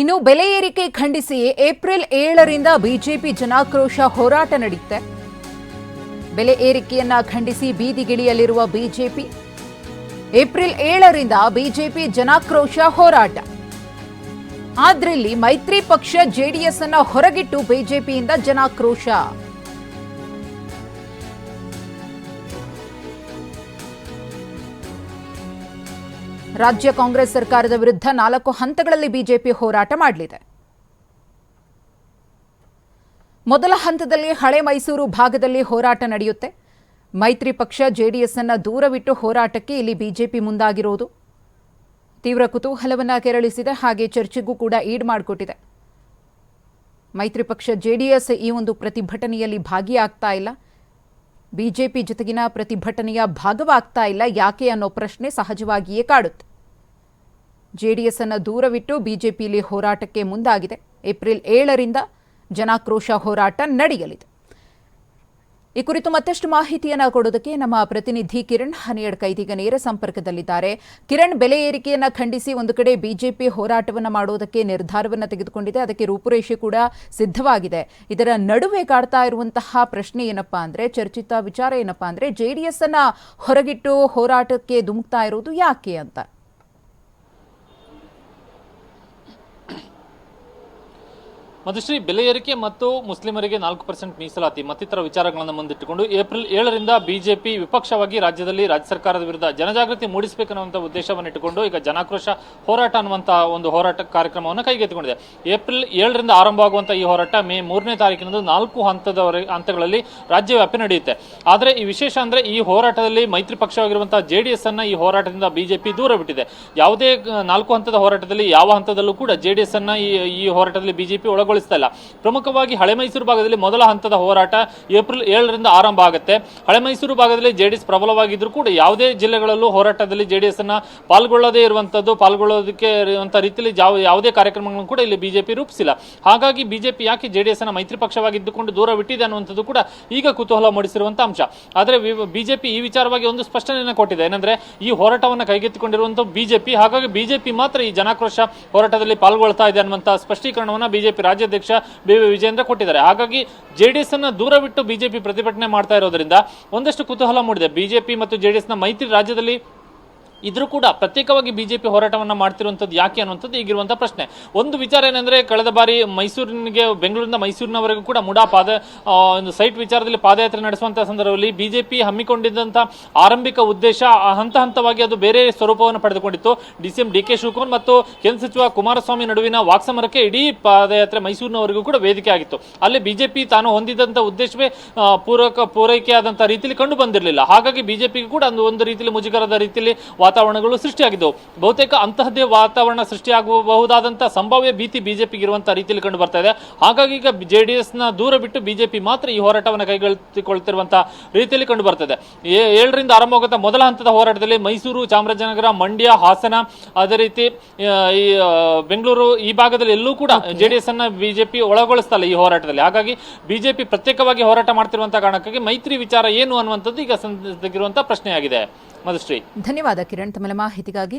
ಇನ್ನು ಬೆಲೆ ಏರಿಕೆ ಖಂಡಿಸಿ ಏಪ್ರಿಲ್ ಏಳರಿಂದ ಬಿಜೆಪಿ ಜನಾಕ್ರೋಶ ಹೋರಾಟ ನಡೆಯುತ್ತೆ ಬೆಲೆ ಏರಿಕೆಯನ್ನ ಖಂಡಿಸಿ ಬೀದಿಗಿಳಿಯಲಿರುವ ಬಿಜೆಪಿ. ಏಪ್ರಿಲ್ ಏಳರಿಂದ ಬಿಜೆಪಿ ಜನಾಕ್ರೋಶ ಹೋರಾಟ. ಆದ್ರಲ್ಲಿ ಮೈತ್ರಿ ಪಕ್ಷ ಜೆಡಿಎಸ್ ಅನ್ನ ಹೊರಗಿಟ್ಟು ಬಿಜೆಪಿಯಿಂದ ಜನಾಕ್ರೋಶ. ರಾಜ್ಯ ಕಾಂಗ್ರೆಸ್ ಸರ್ಕಾರದ ವಿರುದ್ಧ ನಾಲ್ಕು ಹಂತಗಳಲ್ಲಿ ಬಿಜೆಪಿ ಹೋರಾಟ ಮಾಡಲಿದೆ. ಮೊದಲ ಹಂತದಲ್ಲಿ ಹಳೆ ಮೈಸೂರು ಭಾಗದಲ್ಲಿ ಹೋರಾಟ ನಡೆಯುತ್ತೆ. ಮೈತ್ರಿ ಪಕ್ಷ ಜೆಡಿಎಸ್ ಅನ್ನ ದೂರವಿಟ್ಟು ಹೋರಾಟಕ್ಕೆ ಇಲ್ಲಿ ಬಿಜೆಪಿ ಮುಂದಾಗಿರೋದು. ತೀವ್ರ ಕುತೂಹಲವನ್ನ ಕೆರಳಿಸಿದೆ, ಹಾಗೆ ಚರ್ಚೆಗೂ ಕೂಡ ಈಡ್ ಮಾಡಿಕೊಟ್ಟಿದೆ. ಮೈತ್ರಿ ಪಕ್ಷ ಜೆಡಿಎಸ್ ಈ ಒಂದು ಪ್ರತಿಭಟನೆಯಲ್ಲಿ ಭಾಗಿಯಾಗ್ತಾ ಇಲ್ಲ. ಬಿಜೆಪಿ ಜೊತೆಗಿನ ಪ್ರತಿಭಟನೆಯ ಭಾಗವಾಗ್ತಾ ಇಲ್ಲ, ಯಾಕೆ ಅನ್ನೋ ಪ್ರಶ್ನೆ ಸಹಜವಾಗಿಯೇ ಕಾಡುತ್ತೆ. ಜೆಡಿಎಸ್ ಅನ್ನು ದೂರವಿಟ್ಟು ಬಿಜೆಪಿಯಲ್ಲಿ ಹೋರಾಟಕ್ಕೆ ಮುಂದಾಗಿದೆ. ಏಪ್ರಿಲ್ ಏಳರಿಂದ ಜನಾಕ್ರೋಶ ಹೋರಾಟ ನಡೆಯಲಿದೆ. ಈ ಕುರಿತು ಮತ್ತಷ್ಟು ಮಾಹಿತಿಯನ್ನು ಕೊಡೋದಕ್ಕೆ ನಮ್ಮ ಪ್ರತಿನಿಧಿ ಕಿರಣ್ ಹನಿಯಡ್ಕ ಇದೀಗ ನೇರ ಸಂಪರ್ಕದಲ್ಲಿದ್ದಾರೆ. ಕಿರಣ್, ಬೆಲೆ ಏರಿಕೆಯನ್ನು ಖಂಡಿಸಿ ಒಂದು ಕಡೆ ಬಿಜೆಪಿ ಹೋರಾಟವನ್ನು ಮಾಡೋದಕ್ಕೆ ನಿರ್ಧಾರವನ್ನು ತೆಗೆದುಕೊಂಡಿದೆ. ಅದಕ್ಕೆ ರೂಪುರೇಷೆ ಕೂಡ ಸಿದ್ಧವಾಗಿದೆ. ಇದರ ನಡುವೆ ಕಾಡ್ತಾ ಇರುವಂತಹ ಪ್ರಶ್ನೆ ಏನಪ್ಪಾ ಅಂದರೆ, ಚರ್ಚಿತ ವಿಚಾರ ಏನಪ್ಪಾ ಅಂದರೆ ಜೆಡಿಎಸ್ ಅನ್ನು ಹೊರಗಿಟ್ಟು ಹೋರಾಟಕ್ಕೆ ಧುಮುಕ್ತಾ ಇರೋದು ಯಾಕೆ ಅಂತ. ಮಧುಶ್ರೀ ಬೆಲೆ ಏರಿಕೆ ಮತ್ತು ಮುಸ್ಲಿಮರಿಗೆ ನಾಲ್ಕು ಪರ್ಸೆಂಟ್ ಮೀಸಲಾತಿ ಮತ್ತಿತರ ವಿಚಾರಗಳನ್ನು ಮುಂದಿಟ್ಟುಕೊಂಡು ಏಪ್ರಿಲ್ ಏಳರಿಂದ ಬಿಜೆಪಿ ವಿಪಕ್ಷವಾಗಿ ರಾಜ್ಯದಲ್ಲಿ ರಾಜ್ಯ ಸರ್ಕಾರದ ವಿರುದ್ಧ ಜನಜಾಗೃತಿ ಮೂಡಿಸಬೇಕನ್ನುವಂಥ ಉದ್ದೇಶವನ್ನು ಇಟ್ಟುಕೊಂಡು ಈಗ ಜನಾಕ್ರೋಶ ಹೋರಾಟ ಅನ್ನುವಂಥ ಒಂದು ಹೋರಾಟ ಕಾರ್ಯಕ್ರಮವನ್ನು ಕೈಗೆತ್ತಿಕೊಂಡಿದೆ. ಏಪ್ರಿಲ್ ಏಳರಿಂದ ಆರಂಭವಾಗುವಂಥ ಈ ಹೋರಾಟ ಮೇ ಮೂರನೇ ತಾರೀಕಿನಂದು ನಾಲ್ಕು ಹಂತದವರೆಗೆ ಹಂತಗಳಲ್ಲಿ ರಾಜ್ಯವ್ಯಾಪಿ ನಡೆಯುತ್ತೆ. ಆದರೆ ಈ ವಿಶೇಷ ಅಂದರೆ ಈ ಹೋರಾಟದಲ್ಲಿ ಮೈತ್ರಿ ಪಕ್ಷವಾಗಿರುವಂಥ ಜೆ ಡಿ ಎಸ್ ಅನ್ನ ಈ ಹೋರಾಟದಿಂದ ಬಿಜೆಪಿ ದೂರ ಬಿಟ್ಟಿದೆ. ಯಾವುದೇ ನಾಲ್ಕು ಹಂತದ ಹೋರಾಟದಲ್ಲಿ ಯಾವ ಹಂತದಲ್ಲೂ ಕೂಡ ಜೆ ಡಿ ಎಸ್ ಅನ್ನ ಈ ಹೋರಾಟದಲ್ಲಿ ಬಿಜೆಪಿ ಒಳಗೊಳಿಸ್ತಾ ಇಲ್ಲ. ಪ್ರಮುಖವಾಗಿ ಹಳೆ ಮೈಸೂರು ಭಾಗದಲ್ಲಿ ಮೊದಲ ಹಂತದ ಹೋರಾಟ ಏಪ್ರಿಲ್ ಏಳರಿಂದ ಆರಂಭ ಆಗುತ್ತೆ. ಹಳೆ ಮೈಸೂರು ಭಾಗದಲ್ಲಿ ಜೆಡಿಎಸ್ ಪ್ರಬಲವಾಗಿದ್ದರೂ ಕೂಡ ಯಾವುದೇ ಜಿಲ್ಲೆಗಳಲ್ಲೂ ಹೋರಾಟದಲ್ಲಿ ಜೆಡಿಎಸ್ ಅನ್ನ ಪಾಲ್ಗೊಳ್ಳದೇ ಇರುವಂತದ್ದು, ಪಾಲ್ಗೊಳ್ಳೋದಕ್ಕೆ ಇರುವಂತ ರೀತಿಯಲ್ಲಿ ಯಾವ ಯಾವುದೇ ಕಾರ್ಯಕ್ರಮಗಳನ್ನು ಕೂಡ ಇಲ್ಲಿ ಬಿಜೆಪಿ ರೂಪಿಸಿಲ್ಲ. ಹಾಗಾಗಿ ಬಿಜೆಪಿ ಯಾಕೆ ಜೆಡಿಎಸ್ ಅನ್ನ ಮೈತ್ರಿ ಪಕ್ಷವಾಗಿದ್ದುಕೊಂಡು ದೂರ ಬಿಟ್ಟಿದೆ ಅನ್ನುವಂಥದ್ದು ಕೂಡ ಈಗ ಕುತೂಹಲ ಮೂಡಿಸಿರುವಂತ ಅಂಶ. ಆದರೆ ಬಿಜೆಪಿ ಈ ವಿಚಾರವಾಗಿ ಒಂದು ಸ್ಪಷ್ಟನೆಯನ್ನು ಕೊಟ್ಟಿದೆ. ಏನಂದ್ರೆ ಈ ಹೋರಾಟವನ್ನು ಕೈಗೆತ್ತಿಕೊಂಡಿರುವಂತ ಬಿಜೆಪಿ. ಹಾಗಾಗಿ ಬಿಜೆಪಿ ಮಾತ್ರ ಈ ಜನಾಕ್ರೋಶ ಹೋರಾಟದಲ್ಲಿ ಪಾಲ್ಗೊಳ್ತಾ ಇದೆ ಅನ್ನುವಂತ ಸ್ಪಷ್ಟೀಕರಣವನ್ನ ಬಿಜೆಪಿ ರಾಜ್ಯಾಧ್ಯಕ್ಷ ಬಿ ವಿ ವಿಜೇಂದ್ರ ಕೊಟ್ಟಿದ್ದಾರೆ. ಹಾಗಾಗಿ ಜೆಡಿಎಸ್ ಅನ್ನ ದೂರ ಬಿಟ್ಟು ಬಿಜೆಪಿ ಪ್ರತಿಭಟನೆ ಮಾಡ್ತಾ ಇರೋದ್ರಿಂದ ಒಂದಷ್ಟು ಕುತೂಹಲ ಮೂಡಿದೆ. ಬಿಜೆಪಿ ಮತ್ತು ಜೆಡಿಎಸ್ನ ಮೈತ್ರಿ ರಾಜ್ಯದಲ್ಲಿ ಇದ್ರೂ ಕೂಡ ಪ್ರತ್ಯೇಕವಾಗಿ ಬಿಜೆಪಿ ಹೋರಾಟವನ್ನು ಮಾಡ್ತಿರುವಂಥದ್ದು ಯಾಕೆ ಅನ್ನುವಂಥದ್ದು ಈಗಿರುವಂಥ ಪ್ರಶ್ನೆ. ಒಂದು ವಿಚಾರ ಏನಂದ್ರೆ ಕಳೆದ ಬಾರಿ ಮೈಸೂರಿನಿಗೆ ಬೆಂಗಳೂರಿನ ಮೈಸೂರಿನವರೆಗೂ ಕೂಡ ಮುಡಾ ಪಾದ ಒಂದು ಸೈಟ್ ವಿಚಾರದಲ್ಲಿ ಪಾದಯಾತ್ರೆ ನಡೆಸುವಂಥ ಸಂದರ್ಭದಲ್ಲಿ ಬಿಜೆಪಿ ಹಮ್ಮಿಕೊಂಡಿದ್ದಂಥ ಆರಂಭಿಕ ಉದ್ದೇಶ ಹಂತ ಹಂತವಾಗಿ ಅದು ಬೇರೆ ಸ್ವರೂಪವನ್ನು ಪಡೆದುಕೊಂಡಿತ್ತು. D DCM D K Shivakumar ಮತ್ತು ಕೇಂದ್ರ ಸಚಿವ ಕುಮಾರಸ್ವಾಮಿ ನಡುವಿನ ವಾಕ್ಸಮರಕ್ಕೆ ಇಡೀ ಪಾದಯಾತ್ರೆ ಮೈಸೂರಿನವರೆಗೂ ಕೂಡ ವೇದಿಕೆ ಆಗಿತ್ತು. ಅಲ್ಲಿ ಬಿಜೆಪಿ ತಾನು ಹೊಂದಿದ್ದಂಥ ಉದ್ದೇಶವೇ ಪೂರಕ, ಪೂರೈಕೆಯಾದಂಥ ರೀತಿಯಲ್ಲಿ ಕಂಡು ಬಂದಿರಲಿಲ್ಲ. ಹಾಗಾಗಿ ಬಿಜೆಪಿಗೆ ಕೂಡ ಒಂದು ರೀತಿಯಲ್ಲಿ ಮುಜುಗರದ ರೀತಿಯಲ್ಲಿ ವಾತಾವರಣಗಳು ಸೃಷ್ಟಿಯಾಗಿದ್ದವು. ಬಹುತೇಕ ಅಂತಹದ್ದೇ ವಾತಾವರಣ ಸೃಷ್ಟಿಯಾಗಬಹುದಾದಂತಹ ಸಂಭಾವ್ಯ ಭೀತಿ ಬಿಜೆಪಿಗೆ ಇರುವಂತಹ ರೀತಿಯಲ್ಲಿ ಕಂಡು ಬರ್ತಾ ಇದೆ. ಹಾಗಾಗಿ ಈಗ ಜೆಡಿಎಸ್ನ ದೂರ ಬಿಟ್ಟು ಬಿಜೆಪಿ ಮಾತ್ರ ಈ ಹೋರಾಟವನ್ನು ಕೈಗೆತ್ತಿಕೊಳ್ತಿರುವಂತಹ ರೀತಿಯಲ್ಲಿ ಕಂಡು ಬರ್ತದೆ ಏಳರಿಂದ ಆರಂಭವಾಗುವಂತಹ ಮೊದಲ ಹಂತದ ಹೋರಾಟದಲ್ಲಿ ಮೈಸೂರು ಚಾಮರಾಜನಗರ ಮಂಡ್ಯ ಹಾಸನ ಅದೇ ರೀತಿ ಈ ಬೆಂಗಳೂರು ಈ ಭಾಗದಲ್ಲಿ ಎಲ್ಲೂ ಕೂಡ ಜೆಡಿಎಸ್ ಅನ್ನ ಬಿಜೆಪಿ ಒಳಗೊಳಿಸ್ತಲ್ಲ ಈ ಹೋರಾಟದಲ್ಲಿ. ಹಾಗಾಗಿ ಬಿಜೆಪಿ ಪ್ರತ್ಯೇಕವಾಗಿ ಹೋರಾಟ ಮಾಡ್ತಿರುವಂತಹ ಕಾರಣಕ್ಕಾಗಿ ಮೈತ್ರಿ ವಿಚಾರ ಏನು ಅನ್ನುವಂಥದ್ದು ಈಗ ಸಂದಿರುವಂತಹ ಪ್ರಶ್ನೆಯಾಗಿದೆ. ಮಧುಶ್ರೀ. ಧನ್ಯವಾದ ಕಿರಣ್. ತಮ್ಮ ಮಾಹಿತಿಗಾಗಿ